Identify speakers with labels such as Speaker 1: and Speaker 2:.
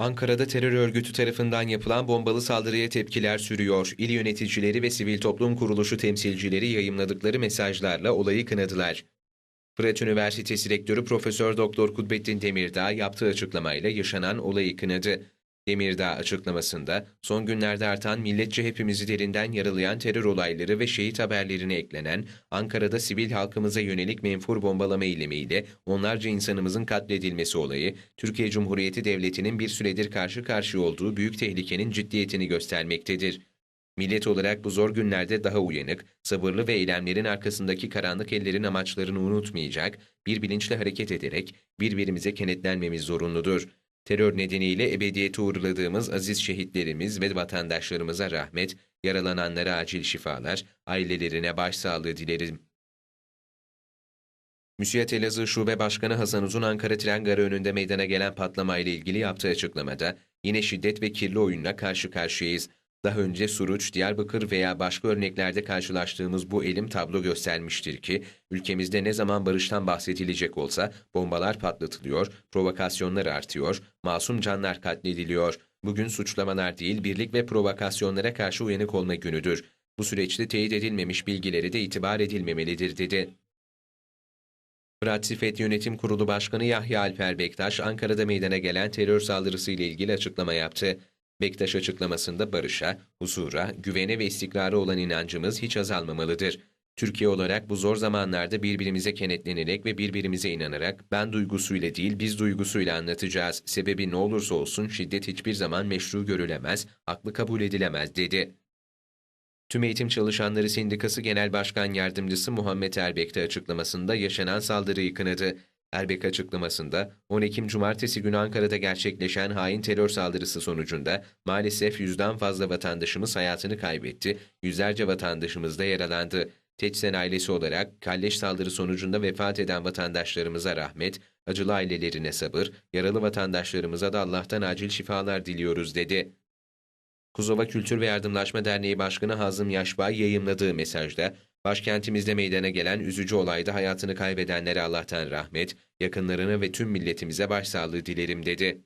Speaker 1: Ankara'da terör örgütü tarafından yapılan bombalı saldırıya tepkiler sürüyor. İl yöneticileri ve sivil toplum kuruluşu temsilcileri yayımladıkları mesajlarla olayı kınadılar. Fırat Üniversitesi Rektörü Profesör Doktor Kudbettin Demirdağ yaptığı açıklamayla yaşanan olayı kınadı. Demirdağ açıklamasında son günlerde artan milletçe hepimizi derinden yaralayan terör olayları ve şehit haberlerine eklenen Ankara'da sivil halkımıza yönelik menfur bombalama eylemiyle onlarca insanımızın katledilmesi olayı, Türkiye Cumhuriyeti Devleti'nin bir süredir karşı karşıya olduğu büyük tehlikenin ciddiyetini göstermektedir. Millet olarak bu zor günlerde daha uyanık, sabırlı ve eylemlerin arkasındaki karanlık ellerin amaçlarını unutmayacak, bir bilinçle hareket ederek birbirimize kenetlenmemiz zorunludur. Terör nedeniyle ebediyete uğurladığımız aziz şehitlerimiz ve vatandaşlarımıza rahmet, yaralananlara acil şifalar, ailelerine başsağlığı dilerim. Müsiyet Elazığ Şube Başkanı Hasan Uzun Ankara Tren Garı önünde meydana gelen patlamayla ilgili yaptığı açıklamada yine şiddet ve kirli oyunla karşı karşıyayız. Daha önce Suruç, Diyarbakır veya başka örneklerde karşılaştığımız bu elim tablo göstermiştir ki, ülkemizde ne zaman barıştan bahsedilecek olsa bombalar patlatılıyor, provokasyonlar artıyor, masum canlar katlediliyor. Bugün suçlamalar değil, birlik ve provokasyonlara karşı uyanık olma günüdür. Bu süreçte teyit edilmemiş bilgileri de itibar edilmemelidir, dedi. Fırat Sifet Yönetim Kurulu Başkanı Yahya Alper Bektaş, Ankara'da meydana gelen terör saldırısı ile ilgili açıklama yaptı. Bektaş açıklamasında barışa, huzura, güvene ve istikrara olan inancımız hiç azalmamalıdır. Türkiye olarak bu zor zamanlarda birbirimize kenetlenerek ve birbirimize inanarak ben duygusuyla değil biz duygusuyla anlatacağız. Sebebi ne olursa olsun şiddet hiçbir zaman meşru görülemez, haklı kabul edilemez dedi. Tüm Eğitim Çalışanları Sendikası Genel Başkan Yardımcısı Muhammed Erbek de açıklamasında yaşanan saldırıyı kınadı. Erbek açıklamasında 10 Ekim Cumartesi günü Ankara'da gerçekleşen hain terör saldırısı sonucunda maalesef yüzden fazla vatandaşımız hayatını kaybetti, yüzlerce vatandaşımız da yaralandı. Teçsen ailesi olarak kalleş saldırı sonucunda vefat eden vatandaşlarımıza rahmet, acılı ailelerine sabır, yaralı vatandaşlarımıza da Allah'tan acil şifalar diliyoruz dedi. Kuzova Kültür ve Yardımlaşma Derneği Başkanı Hazım Yaşbay yayımladığı mesajda, başkentimizde meydana gelen üzücü olayda hayatını kaybedenlere Allah'tan rahmet, yakınlarına ve tüm milletimize başsağlığı dilerim dedi.